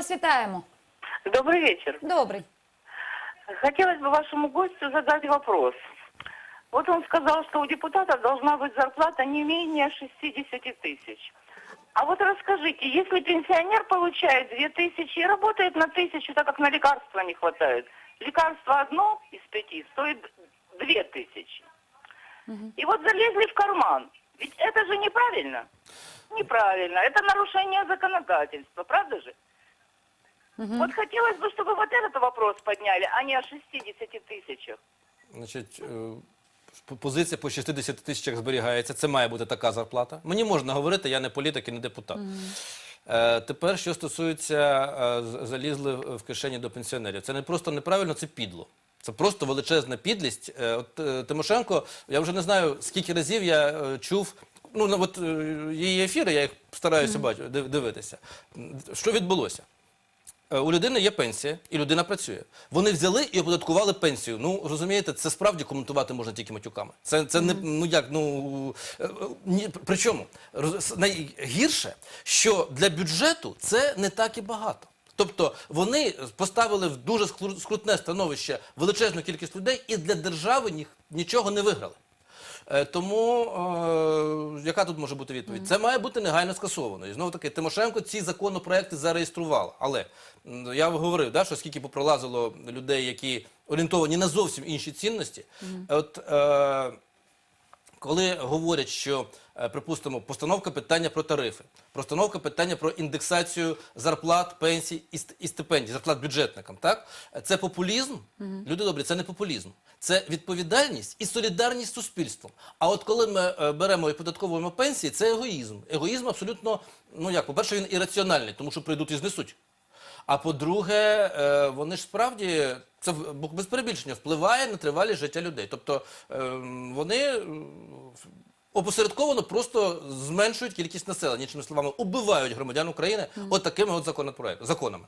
вас вітаємо. Добрый вечер. Добрий. Хотелось бы вашему гостю задать вопрос. Вот он сказал, что у депутата должна быть зарплата не менее 60 тысяч. А вот расскажите, если пенсионер получает 2 тысячи и работает на тысячу, так как на лекарства не хватает, лекарство одно из пяти стоит 2 тысячи. И вот залезли в карман. Ведь это же неправильно. Неправильно. Это нарушение законодательства, правда же? Вот хотелось бы, чтобы вот этот вопрос подняли, а не о 60 тысячах. Значить, е, п- позиція по 60 тисячах зберігається. Це має бути така зарплата. Мені можна говорити, я не політик і не депутат. Е, тепер, що стосується е, з- залізли в в кишені до пенсіонерів, це не просто неправильно, це підло. Це просто величезна підлість. Е, От е, Тимошенко, я вже не знаю, скільки разів я е, чув. Ну, ну, от е, її ефіри, я їх стараюся бачити, див- дивитися. М, Що відбулося? Е, У людини є пенсія, і людина працює. Вони взяли і оподаткували пенсію. Ну розумієте, це справді коментувати можна тільки матюками. Це, це не ну як ну е, е, ні, причому найгірше, що для бюджету це не так і багато. Тобто вони поставили в дуже скрутне становище величезну кількість людей, і для держави нічого не виграли. Е, Тому е, яка тут може бути відповідь? Це має бути негайно скасовано. І знову таки, Тимошенко ці законопроекти зареєструвала. Але я говорив, да, що скільки попролазило людей, які орієнтовані на зовсім інші цінності. От е, коли говорять, що, е, припустимо, постановка питання про тарифи, постановка питання про індексацію зарплат, пенсій і ст- і стипендій, зарплат бюджетникам, так? Це популізм? Люди добрі, це не популізм. Це відповідальність і солідарність з суспільством. А от коли ми е, беремо і податковуємо пенсії, це егоїзм. Егоїзм абсолютно, ну як, по-перше, він ірраціональний, тому що прийдуть і знесуть. А по-друге, е, вони ж справді це без перебільшення впливає на тривалість життя людей. Тобто е, вони опосередковано просто зменшують кількість населення, іншими словами, убивають громадян України от такими от законопроектами, законами.